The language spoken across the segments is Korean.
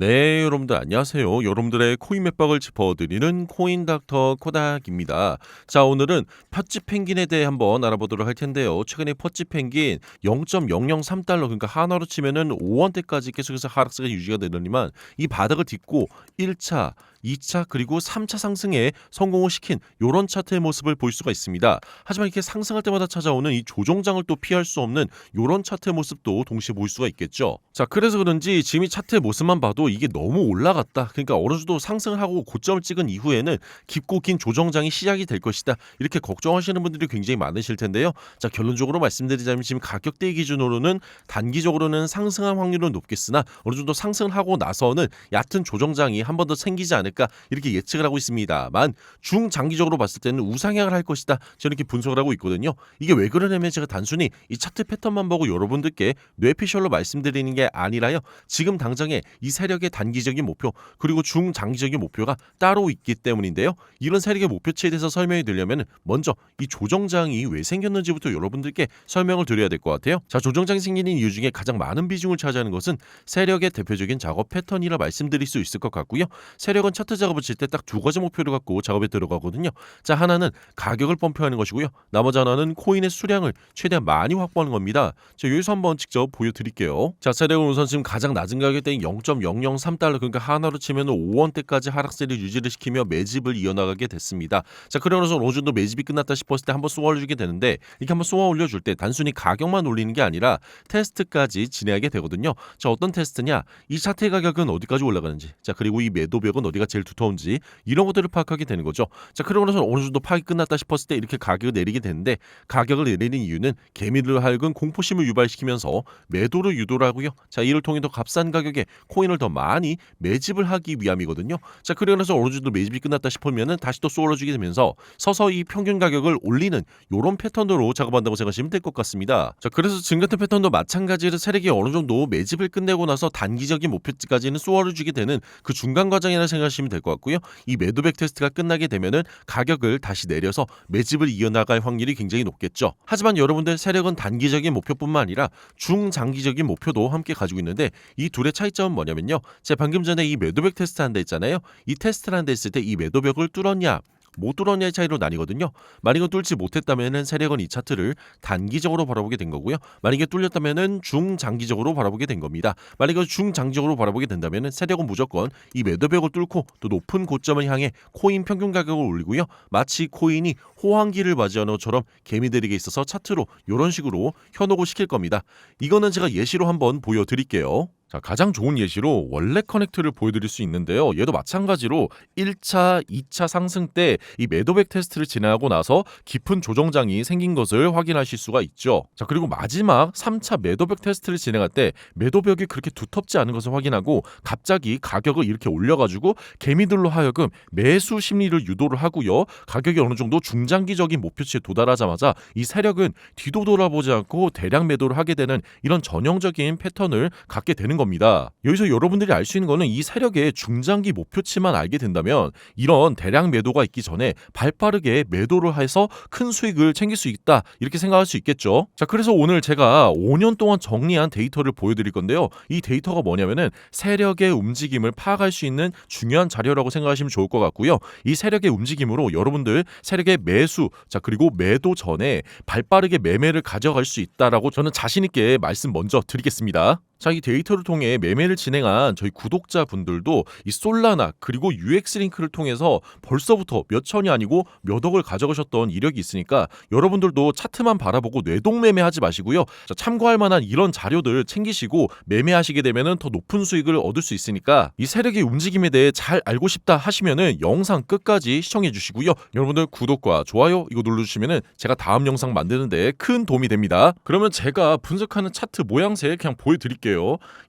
네, 여러분들 안녕하세요. 여러분들의 코인 맥박을 짚어드리는 코인 닥터 코닥입니다. 자, 오늘은 팥쥐 펭귄에 대해 한번 알아보도록 할 텐데요. 최근에 팥쥐 펭귄 0.003달러 그러니까 하나로 치면은 5원대까지 계속해서 하락세가 유지가 되더니만 이 바닥을 딛고 1차 2차 그리고 3차 상승에 성공을 시킨 이런 차트의 모습을 볼 수가 있습니다. 하지만 이렇게 상승할 때마다 찾아오는 이 조정장을 또 피할 수 없는 이런 차트의 모습도 동시에 볼 수가 있겠죠. 자, 그래서 그런지 지금 이 차트의 모습만 봐도 이게 너무 올라갔다. 그러니까 어느 정도 상승을 하고 고점을 찍은 이후에는 깊고 긴 조정장이 시작이 될 것이다. 이렇게 걱정하시는 분들이 굉장히 많으실 텐데요. 자, 결론적으로 말씀드리자면 지금 가격대 기준으로는 단기적으로는 상승할 확률은 높겠으나 어느 정도 상승을 하고 나서는 얕은 조정장이 한 번 더 생기지 않을까 이렇게 예측을 하고 있습니다만 중장기적으로 봤을 때는 우상향을 할 것이다. 저는 이렇게 분석을 하고 있거든요. 이게 왜 그러냐면 제가 단순히 이 차트 패턴만 보고 여러분들께 뇌피셜로 말씀드리는 게 아니라요. 지금 당장에 이 세력의 단기적인 목표 그리고 중장기적인 목표가 따로 있기 때문인데요. 이런 세력의 목표치에 대해서 설명이 드리려면 먼저 이 조정장이 왜 생겼는지부터 여러분들께 설명을 드려야 될 것 같아요. 자, 조정장이 생기는 이유 중에 가장 많은 비중을 차지하는 것은 세력의 대표적인 작업 패턴이라 말씀드릴 수 있을 것 같고요. 세력은 차트 작업을 칠 때 딱 두 가지 목표를 갖고 작업에 들어가거든요. 자, 하나는 가격을 펌프하는 것이고요. 나머지 하나는 코인의 수량을 최대한 많이 확보하는 겁니다. 자, 여기서 한번 직접 보여드릴게요. 자, 세력은 우선 지금 가장 낮은 가격대인 0.003달러 그러니까 하나로 치면 5원대까지 하락세를 유지를 시키며 매집을 이어나가게 됐습니다. 자, 그러면서 정도 매집이 끝났다 싶었을 때 한번 쏘아 올려주게 되는데 이렇게 한번 쏘아 올려줄 때 단순히 가격만 올리는 게 아니라 테스트까지 진행하게 되거든요. 자, 어떤 테스트냐? 이 차트의 가격은 어디까지 올라가는지, 자, 그리고 이 매도벽은 어디가 제일 두터운지 이런 것들을 파악하게 되는 거죠. 자, 그러고 나서 어느 정도 파악이 끝났다 싶었을 때 이렇게 가격을 내리게 되는데 가격을 내리는 이유는 개미를 하여금 공포심을 유발시키면서 매도를 유도를 하고요. 자, 이를 통해 더 값싼 가격에 코인을 더 많이 매집을 하기 위함이거든요. 자, 그러고 나서 어느 정도 매집이 끝났다 싶으면은 다시 또 쏠아주게 되면서 서서히 평균 가격을 올리는 요런 패턴으로 작업한다고 생각하시면 될 것 같습니다. 자, 그래서 지금 같은 패턴도 마찬가지로 세력이 어느 정도 매집을 끝내고 나서 단기적인 목표치까지는 쏘아주게 되는 그 중간 과정이라 생각하시면 될 것 같고요. 이 매도백 테스트가 끝나게 되면은 가격을 다시 내려서 매집을 이어나갈 확률이 굉장히 높겠죠. 하지만 여러분들 세력은 단기적인 목표뿐만 아니라 중장기적인 목표도 함께 가지고 있는데 이 둘의 차이점은 뭐냐면요. 제가 방금 전에 이 매도백 테스트 한다 했잖아요. 이 테스트를 한다 했을 때 이 매도벽을 뚫었냐 못 뚫었냐의 차이로 나뉘거든요. 만약에 뚫지 못했다면은 세력은 이 차트를 단기적으로 바라보게 된 거고요. 만약에 뚫렸다면은 중장기적으로 바라보게 된 겁니다. 만약에 중장기적으로 바라보게 된다면은 세력은 무조건 이 매도벽을 뚫고 또 높은 고점을 향해 코인 평균 가격을 올리고요. 마치 코인이 호황기를 맞이하는 것처럼 개미들에게 있어서 차트로 이런 식으로 현혹을 시킬 겁니다. 이거는 제가 예시로 한번 보여드릴게요. 자, 가장 좋은 예시로 원래 커넥트를 보여드릴 수 있는데요. 얘도 마찬가지로 1차, 2차 상승 때 이 매도백 테스트를 진행하고 나서 깊은 조정장이 생긴 것을 확인하실 수가 있죠. 자, 그리고 마지막 3차 매도벽 테스트를 진행할 때 매도벽이 그렇게 두텁지 않은 것을 확인하고 갑자기 가격을 이렇게 올려가지고 개미들로 하여금 매수 심리를 유도를 하고요. 가격이 어느 정도 중장기적인 목표치에 도달하자마자 이 세력은 뒤도 돌아보지 않고 대량 매도를 하게 되는 이런 전형적인 패턴을 갖게 되는 겁니다. 여기서 여러분들이 알 수 있는 거는 이 세력의 중장기 목표치만 알게 된다면 이런 대량 매도가 있기 전에 발빠르게 매도를 해서 큰 수익을 챙길 수 있다 이렇게 생각할 수 있겠죠. 자 그래서 오늘 제가 5년 동안 정리한 데이터를 보여드릴 건데요. 이 데이터가 뭐냐면은 세력의 움직임을 파악할 수 있는 중요한 자료라고 생각하시면 좋을 것 같고요. 이 세력의 움직임으로 여러분들 세력의 매수 자 그리고 매도 전에 발빠르게 매매를 가져갈 수 있다라고 저는 자신 있게 말씀 먼저 드리겠습니다. 자, 이 데이터를 통해 매매를 진행한 저희 구독자분들도 이 솔라나 그리고 UX 링크를 통해서 벌써부터 몇 천이 아니고 몇 억을 가져가셨던 이력이 있으니까 여러분들도 차트만 바라보고 뇌동 매매하지 마시고요. 자, 참고할 만한 이런 자료들 챙기시고 매매하시게 되면은 더 높은 수익을 얻을 수 있으니까 이 세력의 움직임에 대해 잘 알고 싶다 하시면은 영상 끝까지 시청해 주시고요. 여러분들 구독과 좋아요 이거 눌러 주시면은 제가 다음 영상 만드는데 큰 도움이 됩니다. 그러면 제가 분석하는 차트 모양새 그냥 보여 드릴게요.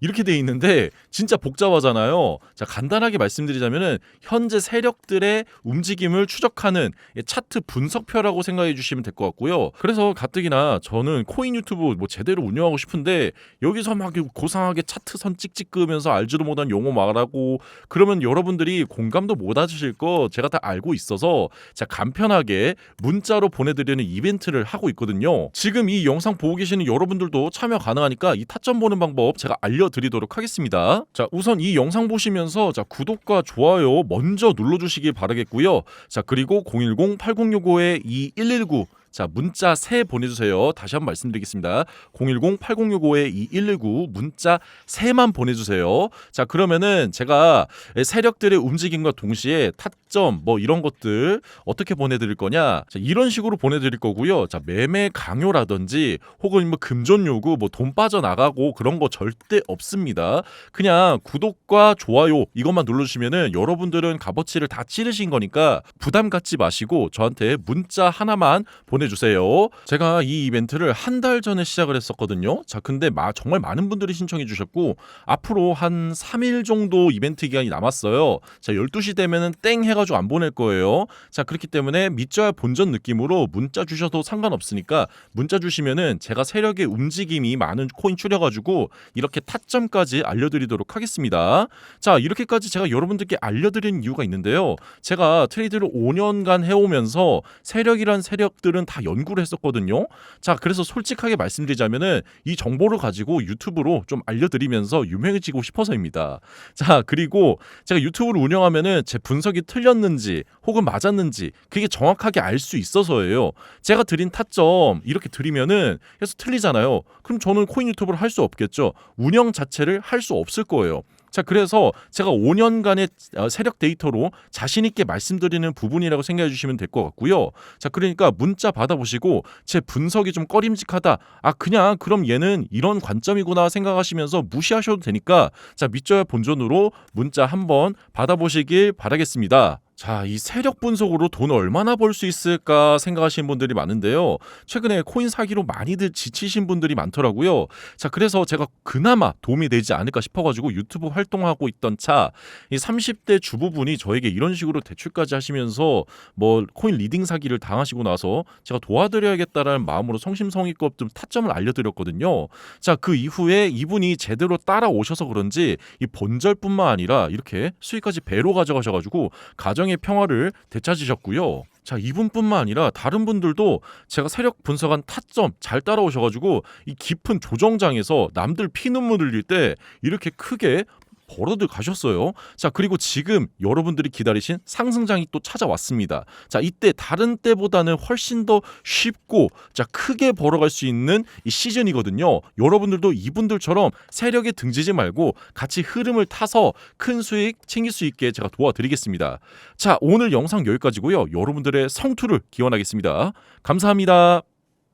이렇게 돼 있는데 진짜 복잡하잖아요. 자, 간단하게 말씀드리자면은 현재 세력들의 움직임을 추적하는 차트 분석표라고 생각해 주시면 될 것 같고요. 그래서 가뜩이나 저는 코인 유튜브 뭐 제대로 운영하고 싶은데 여기서 막 고상하게 차트 선 찍찍 그으면서 알지도 못한 용어 말하고 그러면 여러분들이 공감도 못 하실 거 제가 다 알고 있어서 자 간편하게 문자로 보내드리는 이벤트를 하고 있거든요. 지금 이 영상 보고 계시는 여러분들도 참여 가능하니까 이 타점 보는 방법 방법 제가 알려드리도록 하겠습니다. 자, 우선 이 영상 보시면서 자, 구독과 좋아요 먼저 눌러주시기 바라겠고요. 자, 그리고 010-8065-2119 자, 문자 세 보내주세요. 다시 한번 말씀드리겠습니다. 010-8065-2119 문자 세만 보내주세요. 자, 그러면은 제가 세력들의 움직임과 동시에 타점 뭐 이런 것들 어떻게 보내드릴 거냐? 자, 이런 식으로 보내드릴 거고요. 자, 매매 강요라든지 혹은 뭐 금전 요구, 뭐 돈 빠져나가고 그런 거 절대 없습니다. 그냥 구독과 좋아요 이것만 눌러주시면은 여러분들은 값어치를 다 치르신 거니까 부담 갖지 마시고 저한테 문자 하나만 보내 주세요. 제가 이 이벤트를 한 달 전에 시작을 했었거든요. 자, 근데 마, 정말 많은 분들이 신청해 주셨고 앞으로 한 3일 정도 이벤트 기간이 남았어요. 자, 12시 되면은 땡 해가지고 안 보낼 거예요. 자, 그렇기 때문에 믿져야 본전 느낌으로 문자 주셔도 상관없으니까 문자 주시면은 제가 세력의 움직임이 많은 코인 추려가지고 이렇게 타점까지 알려드리도록 하겠습니다. 자, 이렇게까지 제가 여러분들께 알려드린 이유가 있는데요. 제가 트레이드를 5년간 해오면서 세력이란 세력들은 다 연구를 했었거든요. 자, 그래서 솔직하게 말씀드리자면은 이 정보를 가지고 유튜브로 좀 알려드리면서 유명해지고 싶어서입니다. 자, 그리고 제가 유튜브를 운영하면은 제 분석이 틀렸는지 혹은 맞았는지 그게 정확하게 알 수 있어서예요. 제가 드린 타점 이렇게 드리면은 계속 틀리잖아요. 그럼 저는 코인 유튜브를 할 수 없겠죠. 운영 자체를 할 수 없을 거예요. 자, 그래서 제가 5년간의 어, 세력 데이터로 자신 있게 말씀드리는 부분이라고 생각해 주시면 될 것 같고요. 자, 그러니까 문자 받아보시고 제 분석이 좀 꺼림직하다. 아, 그냥 그럼 얘는 이런 관점이구나 생각하시면서 무시하셔도 되니까 자, 믿져야 본전으로 문자 한번 받아보시길 바라겠습니다. 자, 이 세력 분석으로 돈 얼마나 벌 수 있을까 생각하시는 분들이 많은데요. 최근에 코인 사기로 많이들 지치신 분들이 많더라고요. 자, 그래서 제가 그나마 도움이 되지 않을까 싶어가지고 유튜브 활동하고 있던 차, 이 30대 주부분이 저에게 이런 식으로 대출까지 하시면서 뭐 코인 리딩 사기를 당하시고 나서 제가 도와드려야겠다라는 마음으로 성심성의껏 좀 타점을 알려드렸거든요. 자, 그 이후에 이분이 제대로 따라오셔서 그런지 이 본절뿐만 아니라 이렇게 수익까지 배로 가져가셔가지고 가정 의 평화를 되찾으셨고요. 자 이분뿐만 아니라 다른 분들도 제가 세력 분석한 타점 잘 따라오셔가지고 이 깊은 조정장에서 남들 피눈물 흘릴 때 이렇게 크게 벌어들 가셨어요. 자, 그리고 지금 여러분들이 기다리신 상승장이 또 찾아왔습니다. 자, 이때 다른 때보다는 훨씬 더 쉽고 자, 크게 벌어갈 수 있는 이 시즌이거든요. 여러분들도 이분들처럼 세력에 등지지 말고 같이 흐름을 타서 큰 수익 챙길 수 있게 제가 도와드리겠습니다. 자, 오늘 영상 여기까지고요. 여러분들의 성투를 기원하겠습니다. 감사합니다.